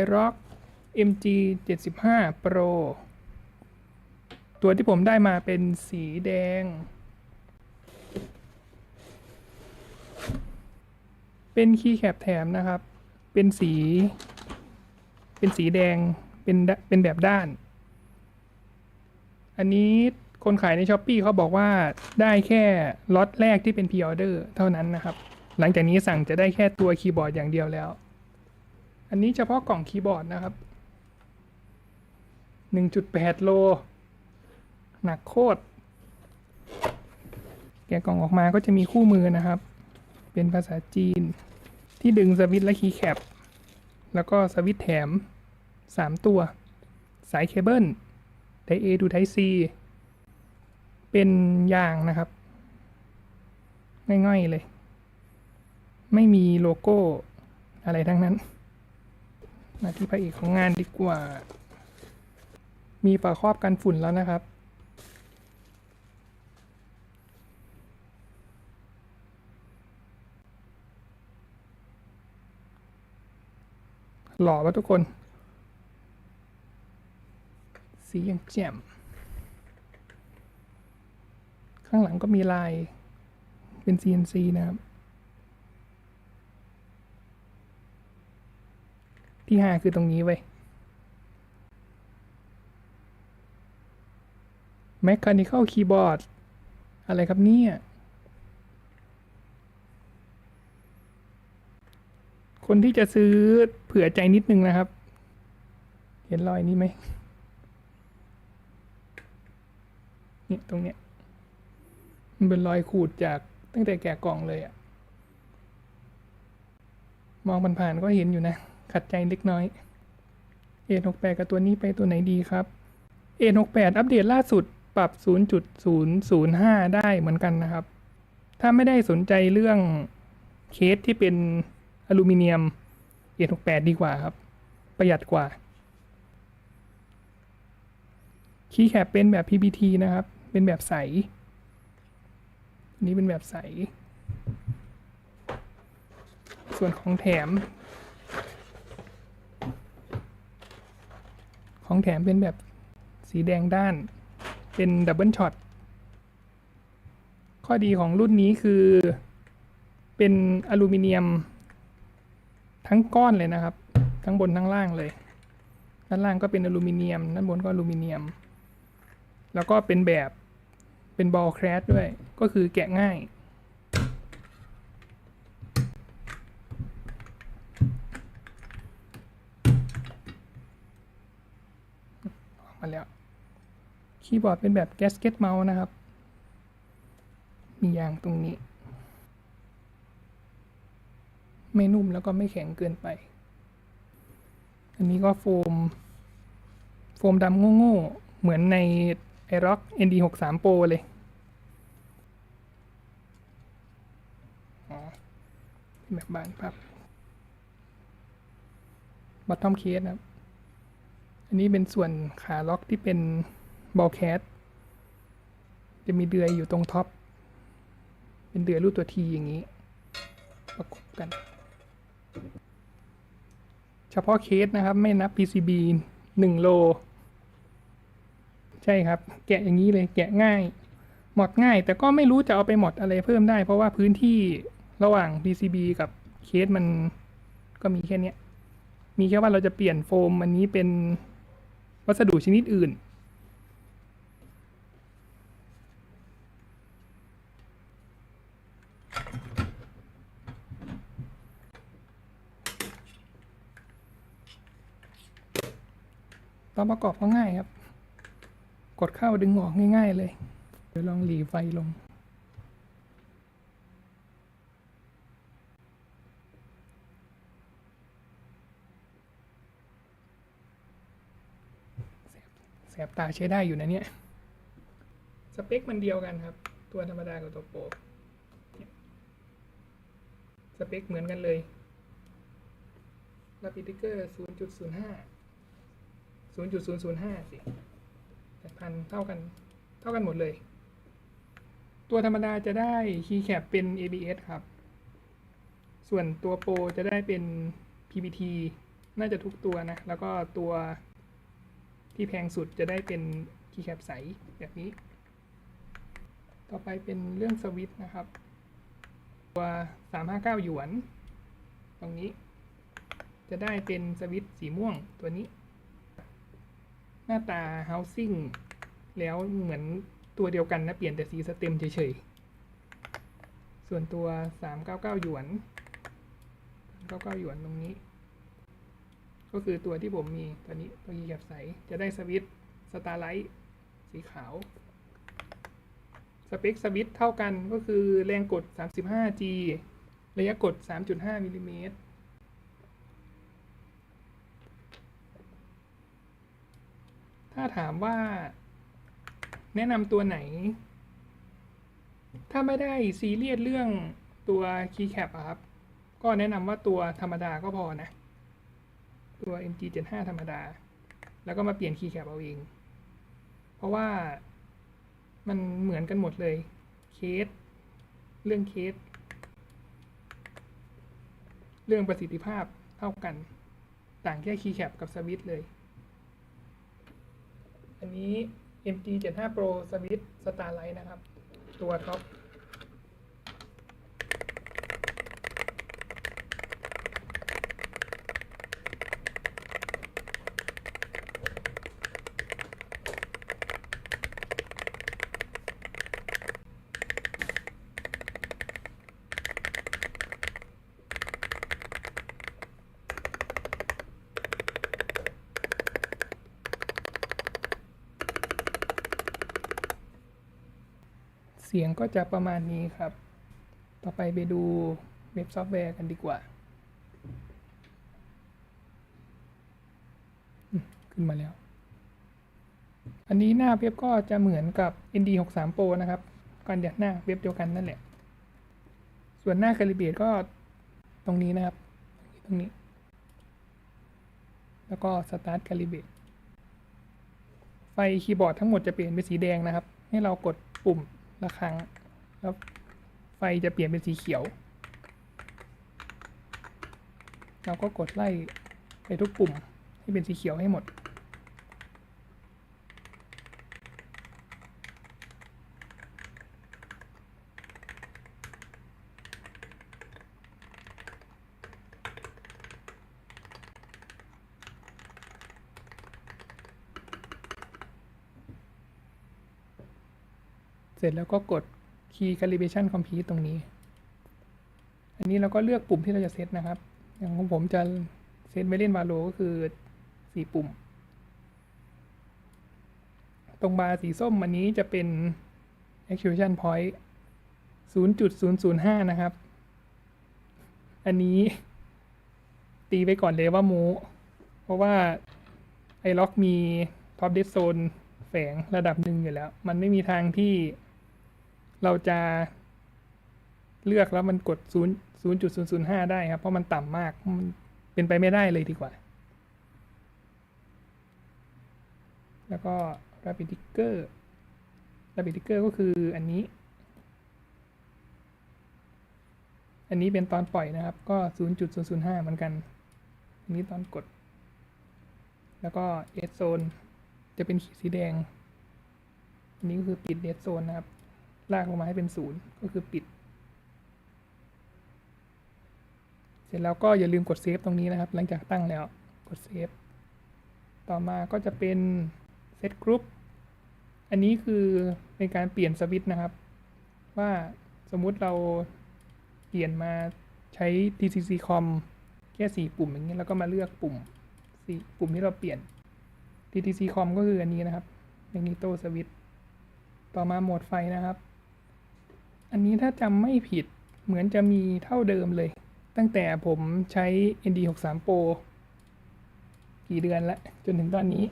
iRock MG 75 Pro ตัวที่ผมได้มาเป็นสีแดง เป็นคีย์แคปแถมนะครับ เป็นสี เป็นสีแดง เป็น เป็นแบบด้าน อันนี้คนขายในช้อปปีเขาบอกว่าได้แค่ล็อตแรกที่เป็นพ r ออเดอร์เท่านั้นนะครับ หลังจากนี้สั่งจะได้แค่ตัวคีย์บอร์ดอย่างเดียวแล้ว อันนี้เฉพาะกล่องคีย์บอร์ดนะครับ 1.8 โล หนักโคตร แกะกล่องออกมาก็จะมีคู่มือนะครับ เป็นภาษาจีน ที่ดึงสวิตช์และคีย์แคป แล้วก็สวิตช์แถม 3 ตัว สายเคเบิล Type A to Type C เป็นยางนะครับ ง่ายๆเลย ไม่มีโลโก้อะไรทั้งนั้น มาที่พระเอกของงานดีกว่า มีฝาครอบกันฝุ่นแล้วนะครับ หล่อปะทุกคน สีย่างแจ่ม ข้างหลังก็มีลายเป็น CNC นะครับ ที่ห้าคือตรงนี้ไว้ย Mechanical Keyboard อะไรครับเนี่ย คนที่จะซื้อเผื่อใจนิดนึงนะครับ เห็นรอยนี้ไหมเนี่ยตรงเนี้ย มันเป็นรอยขูดจากตั้งแต่แกะกล่องเลยอะมองผ่านๆก็เห็นอยู่นะ ขัดใจเล็กน้อย A68 กับตัวนี้ไปตัวไหนดีครับ A68 อัปเดตล่าสุดปรับ 0.005 ได้เหมือนกันนะครับ ถ้าไม่ได้สนใจเรื่องเคสที่เป็นอลูมิเนียม A68 ดีกว่าครับ ประหยัดกว่า คีย์แคปเป็นแบบ PBT นะครับ เป็นแบบใสนนี้เป็นแบบใส ส่วนของแถม ของแถมเป็นแบบสีแดงด้าน เป็นดับเบิลช็อต ข้อดีของรุ่นนี้คือ เป็นอลูมิเนียม ทั้งก้อนเลยนะครับ ทั้งบนทั้งล่างเลย ด้านล่างก็เป็นอลูมิเนียม ด้านบนก็อลูมิเนียม แล้วก็เป็นแบบ เป็นบอลแครดด้วย ก็คือแกะง่าย มาแล้ว คีย์บอร์ดเป็นแบบแกสเก็ตเมาส์นะครับ มียางตรงนี้ ไม่นุ่มแล้วก็ไม่แข็งเกินไป อันนี้ก็โฟม โฟมดำโง่ๆ เหมือนใน i r o c ND63 Pro เลยอ๋อเป็นแบบบานพับ bottom case นะครับ อันนี้เป็นส่วนขาล็อกที่เป็นบอลแคสจะมีเดือยอยู่ตรงท็อป เป็นเดือยรูปตัวทีอย่างนี้ ประกบกัน เฉพาะเคสนะครับ ไม่นับ PCB 1 โล ใช่ครับ แกะอย่างนี้เลยแกะง่าย หมดง่าย แต่ก็ไม่รู้จะเอาไปหมดอะไรเพิ่มได้ เพราะว่าพื้นที่ระหว่าง PCB กับเคสมันก็มีแค่นี้มีแค่ว่าเราจะเปลี่ยนโฟมอันนี้เป็น วัสดุชนิดอื่น ตอนประกอบก็ง่ายครับ กดเข้าดึงออกง่าย ๆ เลย เดี๋ยวลองหลีไฟลง แสบตาใช้ได้อยู่นะเนี่ย สเปคมันเดียวกันครับ ตัวธรรมดากับตัวโปรสเปคเหมือนกันเลยรับอิติเกอร์0.05 0.005 สิแต่พันเท่ากัน เท่ากันหมดเลย ตัวธรรมดาจะได้คีย์แคปเป็น ABS ครับ ส่วนตัวโปรจะได้เป็น PBT น่าจะทุกตัวนะ แล้วก็ตัว ที่แพงสุดจะได้เป็นคีย์แคปใสแบบนี้ ต่อไปเป็นเรื่องสวิตช์นะครับ ตัว 359 หยวน ตรงนี้ จะได้เป็นสวิตช์สีม่วงตัวนี้ หน้าตา housing แล้วเหมือนตัวเดียวกันนะ เปลี่ยนแต่สีสเต็มเฉยๆ ส่วนตัว 399 หยวน 399 หยวนตรงนี้ ก็คือตัวที่ผมมีตัวนี้ตัวยีแคปใสจะได้สวิตสตาร์ไลท์สีขาวสเปคสวิตช์เท่ากันก็คือแรงกด 35G ระยะกด 3.5มิลลิเมตรถ้าถามว่าแนะนำตัวไหน ถ้าไม่ได้ซีเรียสเรื่องตัว Keycap อะครับ ก็แนะนำว่าตัวธรรมดาก็พอนะ ตัว MG75 ธรรมดา แล้วก็มาเปลี่ยน Keycap เอาเอง เพราะว่ามันเหมือนกันหมดเลย เคส เรื่องเคส เรื่องประสิทธิภาพเท่ากัน ต่างแค่ Keycap กับสวิตช์เลย อันนี้ MG75 Pro Switch Starlight นะครับ ตัวท็อป เสียงก็จะประมาณนี้ครับ ต่อไปไปดูเว็บซอฟต์แวร์กันดีกว่า ขึ้นมาแล้ว อันนี้หน้าเว็บก็จะเหมือนกับ ND63 Pro นะครับกันเดียวหน้าเว็บเดียวกันนั่นแหละ ส่วนหน้าคาลิเบตก็ตรงนี้นะครับ ตรงนี้ แล้วก็ Start Calibrate ไฟคีย์บอร์ดทั้งหมดจะเปลี่ยนเป็นสีแดงนะครับ ให้เรากดปุ่ม ละครั้ง แล้วไฟจะเปลี่ยนเป็นสีเขียว เราก็กดไล่ไปทุกปุ่มให้เป็นสีเขียวให้หมด เสร็จแล้วก็กด Key Calibration Complete ตรงนี้ อันนี้เราก็เลือกปุ่มที่เราจะเซตนะครับ อย่างของผมจะเซตไว้เล่นวาโลก็คือ 4 ปุ่ม ตรงบาร์สีส้มอันนี้จะเป็น Actuation Point 0.005 นะครับ อันนี้ ตีไปก่อนเลยว่าโมเพราะว่าไอล็อกมีท็อปเด z โซนแฝงระดับหนึ่งอยู่แล้ว มันไม่มีทางที่ เราจะเลือกแล้วมันกด 0 0.005 ได้ครับ เพราะมันต่ำมากมันเป็นไปไม่ได้เลยดีกว่า แล้วก็ Rapid Trigger Rapid Trigger ก็คืออันนี้ อันนี้เป็นตอนปล่อยนะครับ ก็ 0.005 เหมือนกัน อันนี้ตอนกด แล้วก็ Dead Zone จะเป็นขีดสีแดง อันนี้ก็คือปิด Dead Zone นะครับ ลากลงมาให้เป็นศูนย์ก็คือปิด เสร็จแล้วก็อย่าลืมกดเซฟตรงนี้นะครับ หลังจากตั้งแล้วกดเซฟต่อมาก็จะเป็นเซตกรุ๊ปอันนี้คือเป็นการเปลี่ยนสวิตช์นะครับ ว่าสมมุติเราเปลี่ยนมาใช้ TCC com แค่สี่ปุ่มอย่างนี้แล้วก็มาเลือกปุ่มสีปุ่มที่เราเปลี่ยน TTC com ก็คืออันนี้นะครับ Magneto Switch ต่อมาโหมดไฟนะครับ อันนี้ถ้าจำไม่ผิดเหมือนจะมีเท่าเดิมเลย ตั้งแต่ผมใช้ ND63 Pro กี่เดือนแล้วจนถึงตอนนี้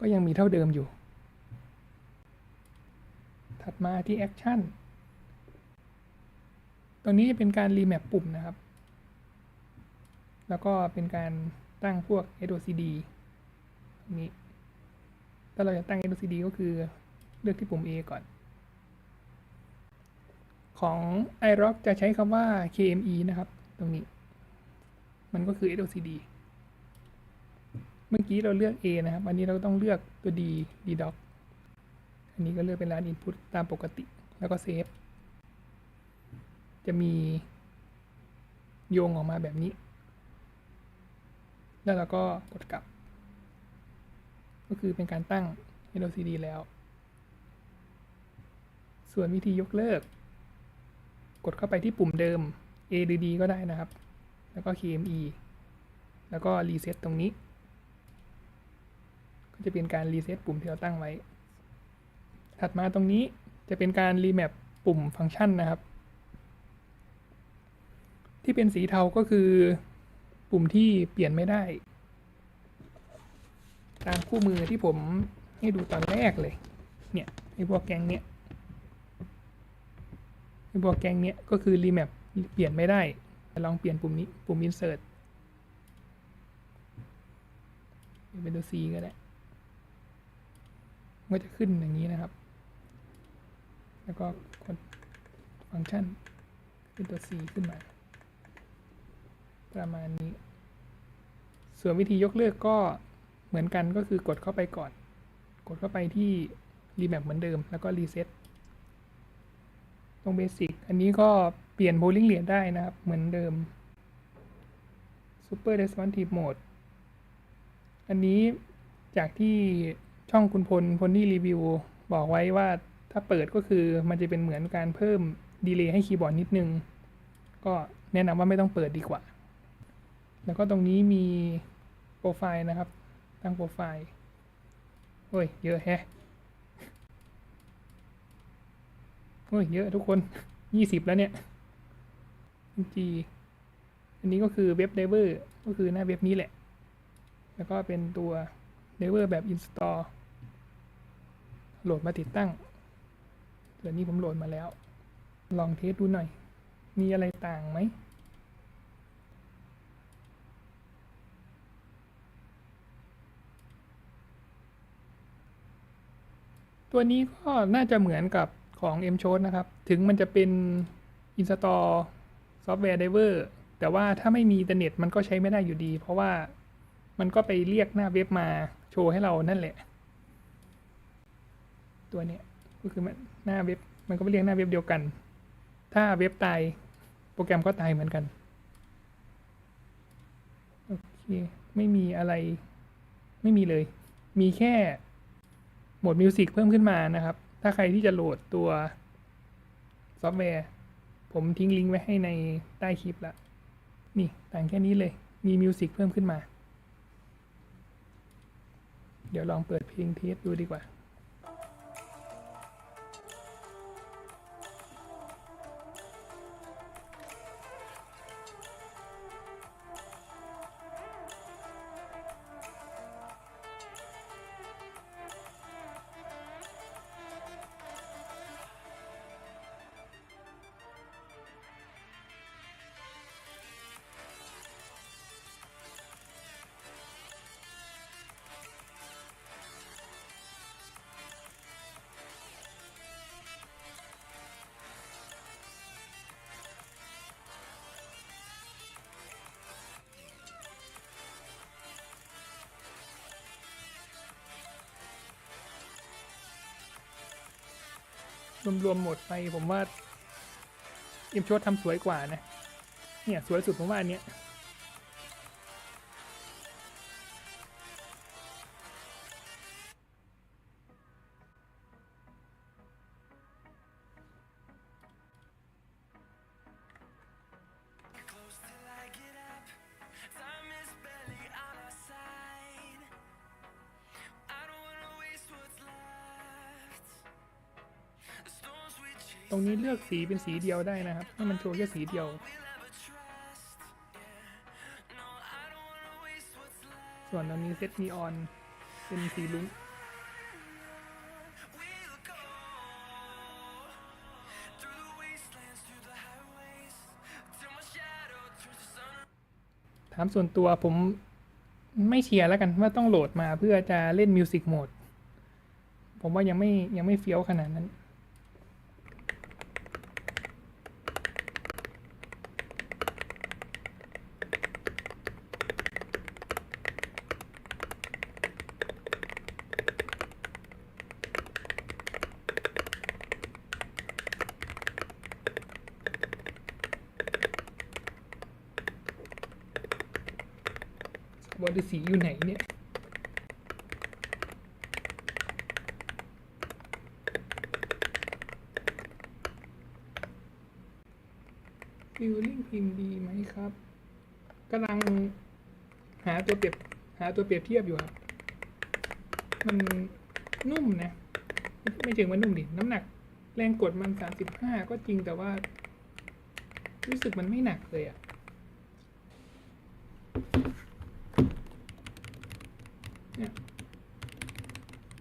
ก็ยังมีเท่าเดิมอยู่ ถัดมาที่ Action ตรงนี้จะเป็นการรีแมปปุ่มนะครับ แล้วก็เป็นการตั้งพวก SOCD ตรงนี้ ถ้าเราจะตั้ง SOCD ก็คือเลือกที่ปุ่ม A ก่อน ของ iRock จะใช้คำว่า KME นะครับ ตรงนี้ มันก็คือ SLCD เมื่อกี้เราเลือก A นะครับ อันนี้เราต้องเลือกตัว D D doc อันนี้ก็เลือกเป็นร้าน input ตามปกติ แล้วก็เซฟ จะมีโยงออกมาแบบนี้ แล้วเราก็กดกลับ ก็คือเป็นการตั้ง LCD แล้ว ส่วนวิธียกเลิก กดเข้าไปที่ปุ่มเดิม A หรือ D ก็ได้นะครับ แล้วก็ KME แล้วก็รีเซ็ตตรงนี้ ก็จะเป็นการรีเซ็ตปุ่มที่เราตั้งไว้ ถัดมาตรงนี้จะเป็นการรีแมปปุ่มฟังก์ชันนะครับ ที่เป็นสีเทาก็คือปุ่มที่เปลี่ยนไม่ได้ ตามคู่มือที่ผมให้ดูตอนแรกเลย เนี่ยไอ้พวกแกงเนี้ย พวกแกงเนี้ยก็คือรีแมปเปลี่ยนไม่ได้ลองเปลี่ยนปุ่มนี้ปุ่ม insert เป็นตัว C ก็ได้มันก็จะขึ้นอย่างนี้นะครับ แล้วก็กดฟังก์ชันเป็นตัว C ขึ้นมา ประมาณนี้ ส่วนวิธียกเลิกก็เหมือนกันก็คือกดเข้าไปก่อน กดเข้าไปที่รีแมปเหมือนเดิมแล้วก็รีเซ็ต ตรงเบสิกอันนี้ก็เปลี่ยนโบลิ่งเหรียญได้นะครับ เหมือนเดิม Super Responsive Mode อันนี้จากที่ช่องคุณพลพลนี่รีวิวบอกไว้ว่าถ้าเปิดก็คือมันจะเป็นเหมือนการเพิ่มดีเลย์ให้คีย์บอร์ดนิดนึง ก็แนะนำว่าไม่ต้องเปิดดีกว่า แล้วก็ตรงนี้มีโปรไฟล์นะครับ ตั้งโปรไฟล์ โอ้ย เยอะแฮะ โอ้ยเยอะทุกคนยี่สิบแล้วเนี่ย G อันนี้ก็คือเว็บ Diver ก็คือหน้าเว็บนี้แหละ แล้วก็เป็นตัว Diver แบบ Install โหลดมาติดตั้งส่วนนี้ผมโหลดมาแล้ว ลองเทสดูหน่อย มีอะไรต่างไหมตัวนี้ก็น่าจะเหมือนกับ ของ m c h o t นะครับ ถึงมันจะเป็น install software driver แต่ว่าถ้าไม่มีอินเทอร์เน็ตมันก็ใช้ไม่ได้อยู่ดี เพราะว่ามันก็ไปเรียกหน้าเว็บมาโชว์ให้เรานั่นแหละ ตัวเนี้ยก็คือมันหน้าเว็บมันก็ไปเรียกหน้าเว็บเดียวกัน ถ้าเว็บตายโปรแกรมก็ตายเหมือนกันโอเคไม่มีอะไรไม่มีเลย มีแค่โหมดมิวสิกเพิ่มขึ้นมานะครับ ถ้าใครที่จะโหลดตัวซอฟต์แวร์ ผมทิ้งลิงก์ไว้ให้ในใต้คลิปละนี่ต่างแค่นี้เลย มีมิวสิกเพิ่มขึ้นมา เดี๋ยวลองเปิดเพลงเทสดูดีกว่า รวมๆหมดไปผมว่าเอ็มชดทำสวยกว่านะ เนี่ยสวยสุดผมว่าอันเนี้ย ตรงนี้เลือกสีเป็นสีเดียวได้นะครับ ให้มันโชว์แค่สีเดียว ส่วนตรงนี้เซตนีออน เป็นสีลุ้งถามส่วนตัวผมไม่เชียร์แล้วกันว่าต้องโหลดมาเพื่อจะเล่นมิวสิกโหมด ผมว่ายังไม่ยังไม่เฟี้ยวขนาดนั้น บอลฤาษีอยู่ไหนเนี่ยฟิลลิ่งพิมพ์ดีไหมครับกำลังหาตัวเปรียบหาตัวเปรียบเทียบอยู่ครับ มันนุ่มนะ ไม่ไม่ถึงว่านุ่มดิ น้ำหนัก แรงกดมันสามสิบห้าก็จริงแต่ว่า รู้สึกมันไม่หนักเลยอะเนี่ย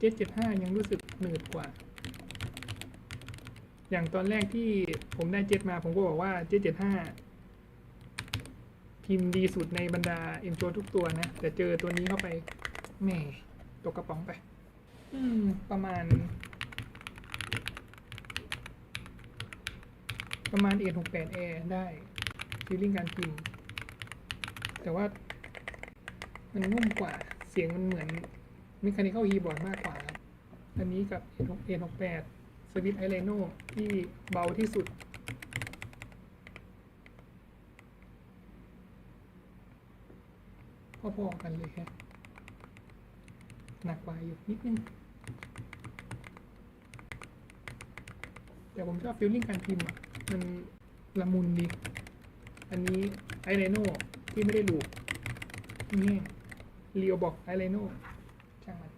เจ็ดเจ็ดห้ายังรู้สึกหนืดกว่า อย่างตอนแรกที่ผมได้เจ็ดมาผมก็บอกว่าเจ็ดเจ็ดห้าพิมพ์ดีสุดในบรรดาเอ็นโทุกตัวนะ แต่เจอตัวนี้เข้าไปแหม่ตกกระป๋องไป อืม ประมาณ ประมาณเอ็หกแปดแอร์ได้ฟีลลิ่งการพิมพ์ แต่ว่ามันนุ่มกว่าเสียงมันเหมือน ม c h a นิค a l คีย์บอร์ดมากกว่าครับ อันนี้กับ N68 สวิตไอเลโนที่เบาที่สุด พอๆกันเลยครับหนักกว่าอยู่นิดนึง แต่ผมชอบฟิลลิ่งการพิมพ์อะ มันละมุนดี อันนี้ไอเลโนที่ไม่ได้ลูกนี่เรียวบอกไอเลโนช่างมัน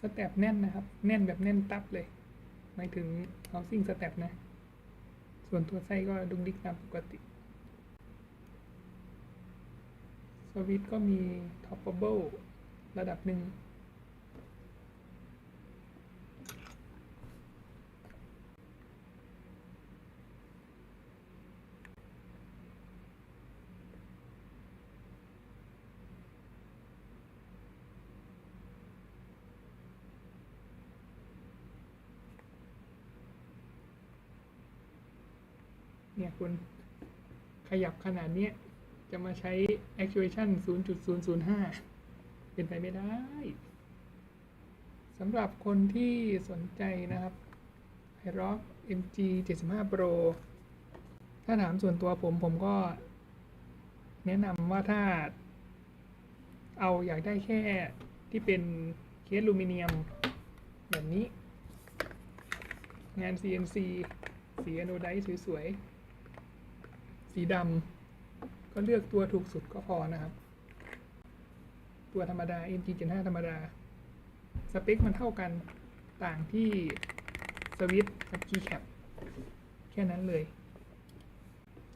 สแตปแน่นนะครับ แน่นแบบแน่นตับเลย หมายถึง housing step นะ ส่วนตัวไส้ก็ดุกดิกตามปกติ สวิตช์ก็มี toppable ระดับหนึ่ง เนี่ยคุณขยับขนาดนี้จะมาใช้ actuation 0.005 เป็นไปไม่ได้สำหรับคนที่สนใจนะครับ i r o c MG 75 Pro ถ้าถามส่วนตัวผมผมก็ แนะนำว่าถ้า เอาอยากได้แค่ที่เป็นเคสลูมิเนียม แบบนี้ งาน CNC สีอโนไดซ์สวยๆ สีดำก็เลือกตัวถูกสุดก็พอนะครับ ตัวธรรมดา MG75 ธรรมดา สเปคมันเท่ากันต่างที่สวิตช์กับคีย์แคปแค่นั้นเลย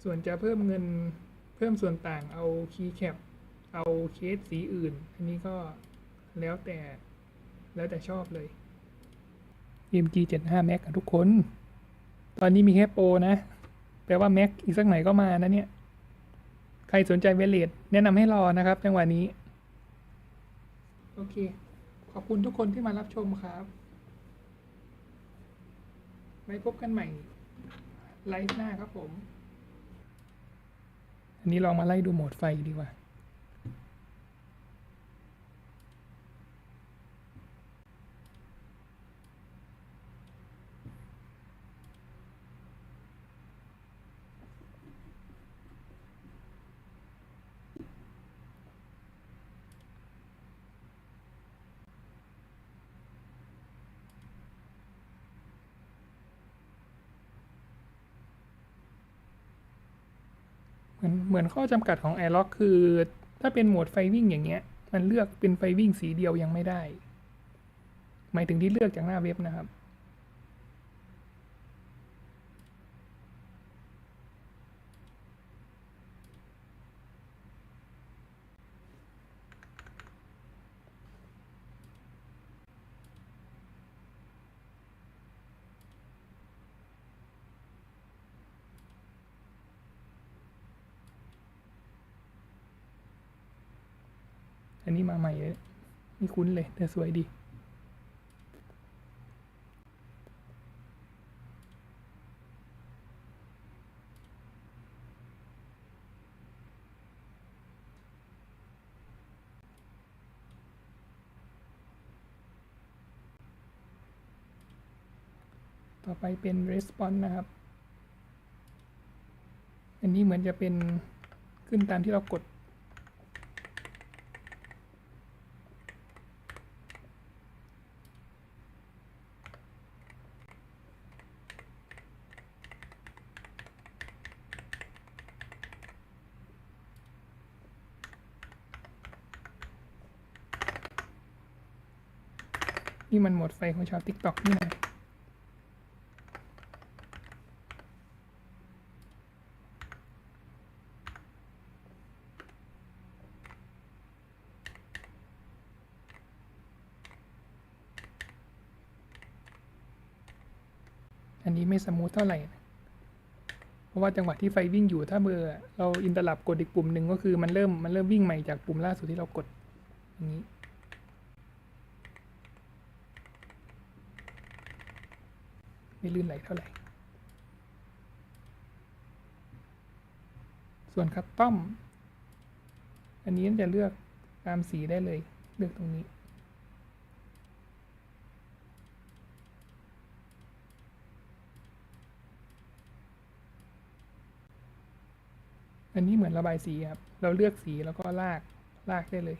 ส่วนจะเพิ่มเงินเพิ่มส่วนต่างเอาคีย์แคปเอาเคสสีอื่น อันนี้ก็แล้วแต่แล้วแต่ชอบเลย MG75 Max ทุกคน ตอนนี้มีแค่โปรนะ แปลว่า Max อีกสักหน่อยก็มานะเนี่ย ใครสนใจเวเลตแนะนำให้รอนะครับจังหวะนี้ โอเค ขอบคุณทุกคนที่มารับชมครับ ไว้พบกันใหม่ ไลฟ์หน้าครับผม อันนี้ลองมาไล่ดูโหมดไฟดีกว่า มือนเหมือนข้อจำกัดของ i อ o c คือ ถ้าเป็นโหมดไฟวิ่งอย่างเงี้ย มันเลือกเป็นไฟวิ่งสีเดียวยังไม่ได้ หมายถึงที่เลือกจากหน้าเว็บนะครับ อันนี้มาใหม่เลยไม่คุ้นเลย แต่สวยดี ต่อไปเป็น response นะครับ อันนี้เหมือนจะเป็นขึ้นตามที่เรากด นี่มันหมดไฟของชาว TikTok นี่นะอันนี้ไม่สมูทเท่าไหร่ เพราะว่าจังหวะที่ไฟวิ่งอยู่ถ้าเบอร์เราอินเตอร์ลับกดอีกปุ่มหนึ่งก็คือมันเริ่มมันเริ่มวิ่งใหม่จากปุ่มล่าสุดที่เรากดอย่างนี้ ไม่ลื่นไหลเท่าไหร่ ส่วนคัตตอม อันนี้จะเลือกตามสีได้เลย เลือกตรงนี้อันนี้เหมือนระบายสีครับ เราเลือกสีแล้วก็ลาก ลากได้เลย